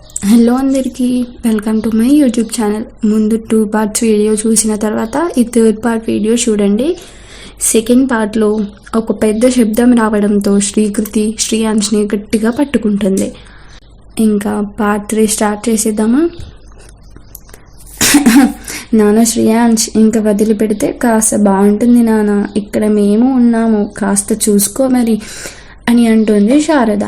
Hello అందరికీ welcome to my YouTube channel. ముందు two parts video చూసిన తర్వాత ఈ థర్డ్ పార్ట్ వీడియో చూడండి. సెకండ్ పార్ట్లో ఒక పెద్ద శబ్దం రావడంతో శ్రీకృతి శ్రీయాంశ్ని గట్టిగా పట్టుకుంటుంది. ఇంకా పార్ట్ త్రీ స్టార్ట్ చేసేద్దామా? నాన్న శ్రేయాంష్ ఇంకా వదిలిపెడితే కాస్త బాగుంటుంది నాన్న. ఇక్కడ మేము ఉన్నాము కాస్త చూసుకో మరి అని అంటుంది శారద.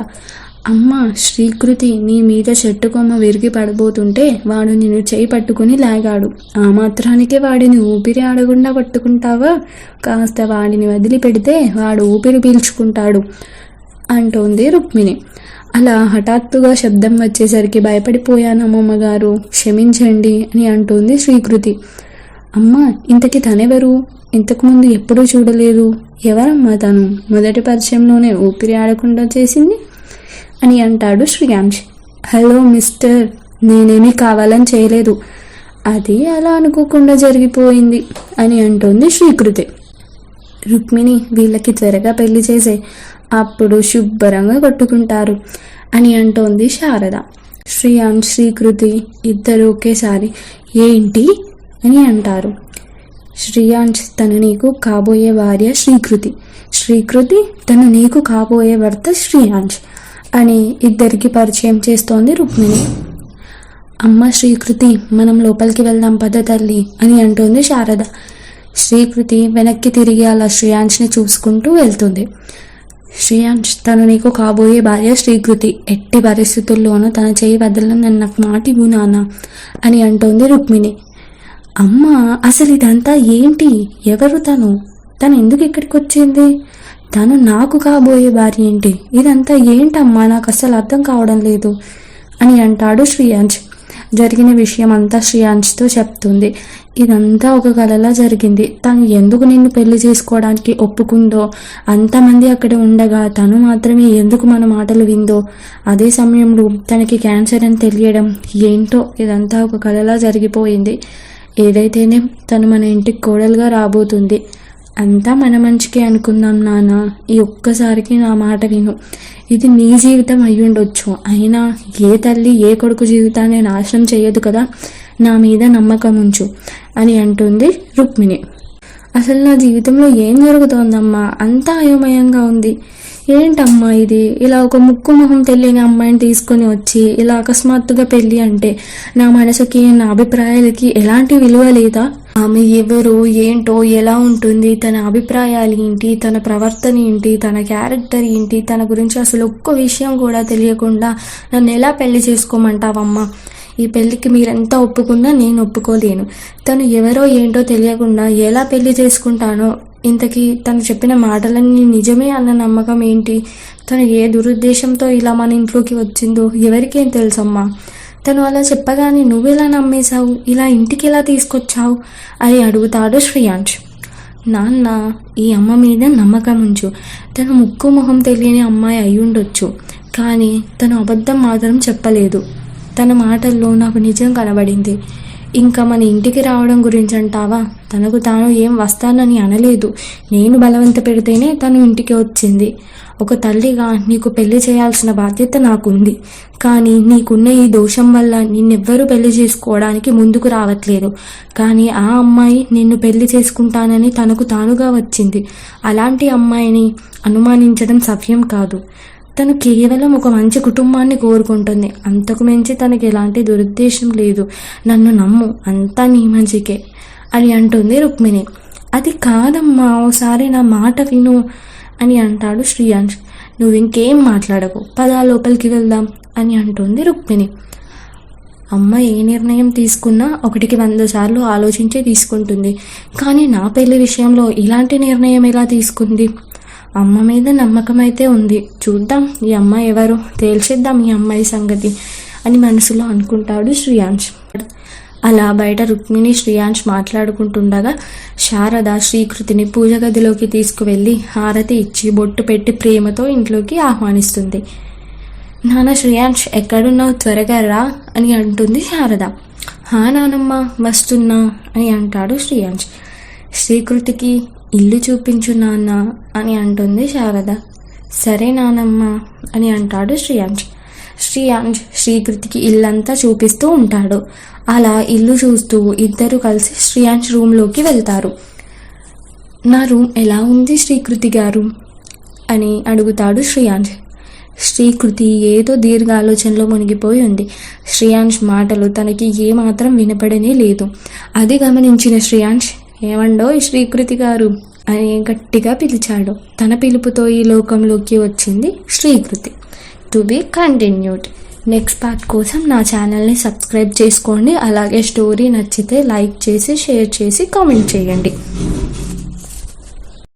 అమ్మ శ్రీకృతి నీ మీద చెట్టు కొమ్మ విరిగి పడబోతుంటే వాడు నిన్ను చేయి పట్టుకుని లాగాడు. ఆ మాత్రానికే వాడిని ఊపిరి ఆడకుండా పట్టుకుంటావా? కాస్త వాడిని వదిలిపెడితే వాడు ఊపిరి పీల్చుకుంటాడు అంటోంది రుక్మిణి. అలా హఠాత్తుగా శబ్దం వచ్చేసరికి భయపడిపోయాను అమ్మమ్మగారు క్షమించండి అని అంటోంది శ్రీకృతి. అమ్మ ఇంతకి తనెవరు? ఇంతకుముందు ఎప్పుడూ చూడలేదు. ఎవరమ్మా తను? మొదటి పరిచయంలోనే ఊపిరి ఆడకుండా చేసింది? అని అంటాడు శ్రీయాంష్ హలో మిస్టర్. నేనేమీ కావాలని చేయలేదు. అది అలా అనుకోకుండా జరిగిపోయింది అని అంటోంది శ్రీకృతి. రుక్మిణి వీళ్ళకి త్వరగా పెళ్ళి చేసే. అప్పుడు శుభ్రంగా కట్టుకుంటారు అని అంటోంది శారద. శ్రీయాంష్ శ్రీకృతి ఇద్దరు ఒకేసారి ఏంటి? అని అంటారు. శ్రీయాంష్ తను నీకు కాబోయే భార్య శ్రీకృతి. శ్రీకృతి తను నీకు కాబోయే భర్త శ్రీయాంష్ అని ఇద్దరికి పరిచయం చేస్తోంది రుక్మిణి. అమ్మ శ్రీకృతి మనం లోపలికి వెళ్దాం పద తల్లి అని అంటోంది శారద. శ్రీకృతి వెనక్కి తిరిగి అలా శ్రేయాంష్ని చూసుకుంటూ వెళ్తుంది. శ్రేయాంష్ తను నీకు కాబోయే భార్య శ్రీకృతి. ఎట్టి పరిస్థితుల్లోనూ తన చేయి వదలని నాకు మాట ఇవ్వు నాన్న అని అంటోంది రుక్మిణి. అమ్మ అసలు ఇదంతా ఏంటి? ఎవరు తను? తను ఎందుకు ఇక్కడికి వచ్చింది తను నాకు కాబోయే భార్య ఏంటి? ఇదంతా ఏంటమ్మా? నాకు అసలు అర్థం కావడం లేదు అని అంటాడు శ్రీయాంష్ జరిగిన విషయం అంతా శ్రీయాంష్తో చెప్తుంది. ఇదంతా ఒక కలలా జరిగింది. తను ఎందుకు నిన్ను పెళ్ళి చేసుకోవడానికి ఒప్పుకుందో అంతమంది అక్కడ ఉండగా తను మాత్రమే ఎందుకు మన మాటలు విందో అదే సమయంలో తనకి క్యాన్సర్ అని తెలియడం ఏంటో ఇదంతా ఒక కలలా జరిగిపోయింది. ఏదైతేనే తను మన ఇంటికి కోడలుగా రాబోతుంది. అంతా మన మంచికే అనుకుందాం నాన్న. ఈ ఒక్కసారికి నా మాట విను. ఇది నీ జీవితం అయ్యుండొచ్చు. అయినా ఏ తల్లి ఏ కొడుకు జీవితాన్ని నాశనం చేయదు కదా? నా మీద నమ్మకం ఉంచు అని అంటుంది రుక్మిణి. అసలు నా జీవితంలో ఏం జరుగుతోందమ్మా? అంతా అయోమయంగా ఉంది. ఏంటమ్మా ఇది? ఇలా ఒక ముక్కు మొహం తెలియని అమ్మాయిని తీసుకొని వచ్చి ఇలా అకస్మాత్తుగా పెళ్ళి అంటే నా మనసుకి నా అభిప్రాయాలకి ఎలాంటి విలువ లేదా? ఆమె ఎవరు ఏంటో ఎలా ఉంటుంది తన అభిప్రాయాలు ఏంటి తన ప్రవర్తన ఏంటి తన క్యారెక్టర్ ఏంటి తన గురించి అసలు ఒక్క విషయం కూడా తెలియకుండా నన్ను ఎలా పెళ్ళి చేసుకోమంటావమ్మా? ఈ పెళ్ళికి మీరెంత ఒప్పుకున్నా నేను ఒప్పుకోలేను. తను ఎవరో ఏంటో తెలియకుండా ఎలా పెళ్ళి చేసుకుంటానో ఇంతకీ తను చెప్పిన మాటలన్నీ నిజమే అన్న నమ్మకం ఏంటి? తను ఏ దురుద్దేశంతో ఇలా మన ఇంట్లోకి వచ్చిందో ఎవరికేం తెలుసమ్మా? తను అలా చెప్పగానే నువ్వెలా నమ్మేశావు? ఇలా ఇంటికి ఎలా తీసుకొచ్చావు? అని అడుగుతాడు శ్రేయాంష్ నాన్న ఈ అమ్మ మీద నమ్మకం ఉంచు. తను ముక్కు మొహం తెలియని అమ్మాయి అయ్యుండొచ్చు. కానీ తను అబద్ధం మాత్రం చెప్పలేదు. తన మాటల్లో నాకు నిజం కనబడింది. ఇంకా మన ఇంటికి రావడం గురించి అంటావా తనకు తాను ఏం వస్తానని అనలేదు. నేను బలవంత పెడితేనే తను ఇంటికి వచ్చింది. ఒక తల్లిగా నీకు పెళ్ళి చేయాల్సిన బాధ్యత నాకుంది. కానీ నీకున్న ఈ దోషం వల్ల నిన్నెవ్వరూ పెళ్ళి చేసుకోవడానికి ముందుకు రావట్లేదు. కానీ ఆ అమ్మాయి నిన్ను పెళ్ళి చేసుకుంటానని తనకు తానుగా వచ్చింది. అలాంటి అమ్మాయిని అనుమానించడం సవ్యం కాదు. తను కేవలం ఒక మంచి కుటుంబాన్ని కోరుకుంటుంది. అంతకు మించి తనకి ఎలాంటి దురుద్దేశం లేదు. నన్ను నమ్ము అంతా నీ మంచికే అని అంటుంది రుక్మిణి. అది కాదమ్మా ఓసారి నా మాట విను అని అంటాడు శ్రీయాంష్ నువ్వు ఇంకేం మాట్లాడకు పదా లోపలికి వెళ్దాం అని అంటుంది రుక్మిణి. అమ్మ ఏ నిర్ణయం తీసుకున్నా ఒకటికి వంద సార్లు ఆలోచించే తీసుకుంటుంది. కానీ నా పెళ్ళి విషయంలో ఇలాంటి నిర్ణయం ఎలా తీసుకుంది? అమ్మ మీద నమ్మకం అయితే ఉంది. చూద్దాం ఈ అమ్మాయి ఎవరు? తేల్చేద్దాం ఈ అమ్మాయి సంగతి అని మనసులో అనుకుంటాడు శ్రీయాంష్ అలా బయట రుక్మిణి శ్రీయాంష్ మాట్లాడుకుంటుండగా శారద శ్రీకృతిని పూజ గదిలోకి తీసుకువెళ్ళి హారతి ఇచ్చి బొట్టు పెట్టి ప్రేమతో ఇంట్లోకి ఆహ్వానిస్తుంది. నాన్న శ్రేయాంష్ ఎక్కడున్నావు? త్వరగా రా అని అంటుంది శారద. హా నానమ్మ వస్తున్నా అని అంటాడు శ్రేయాంష్ శ్రీకృతికి ఇల్లు చూపించు నాన్న అని అంటుంది శారద. సరే నానమ్మ అని అంటాడు శ్రీయాంజ్. శ్రీయాంజ్ శ్రీకృతికి ఇల్లంతా చూపిస్తూ ఉంటాడు. అలా ఇల్లు చూస్తూ ఇద్దరు కలిసి శ్రీయాంజ్ రూమ్లోకి వెళ్తారు. నా రూమ్ ఎలా ఉంది శ్రీకృతి గారు? అని అడుగుతాడు శ్రీయాంజ్. శ్రీకృతి ఏదో దీర్ఘ ఆలోచనలో మునిగిపోయి ఉంది. శ్రీయాంష్ మాటలు తనకి ఏమాత్రం వినపడనే లేదు. అది గమనించిన శ్రీయాంష్ ఏమండో శ్రీకృతి గారు? అని గట్టిగా పిలిచాడు. తన పిలుపుతో ఈ లోకంలోకి వచ్చింది Srikriti. To be continued. Next part కోసం నా ఛానల్ని సబ్స్క్రైబ్ చేసుకోండి. అలాగే స్టోరీ నచ్చితే లైక్ చేసి షేర్ చేసి కామెంట్ చేయండి.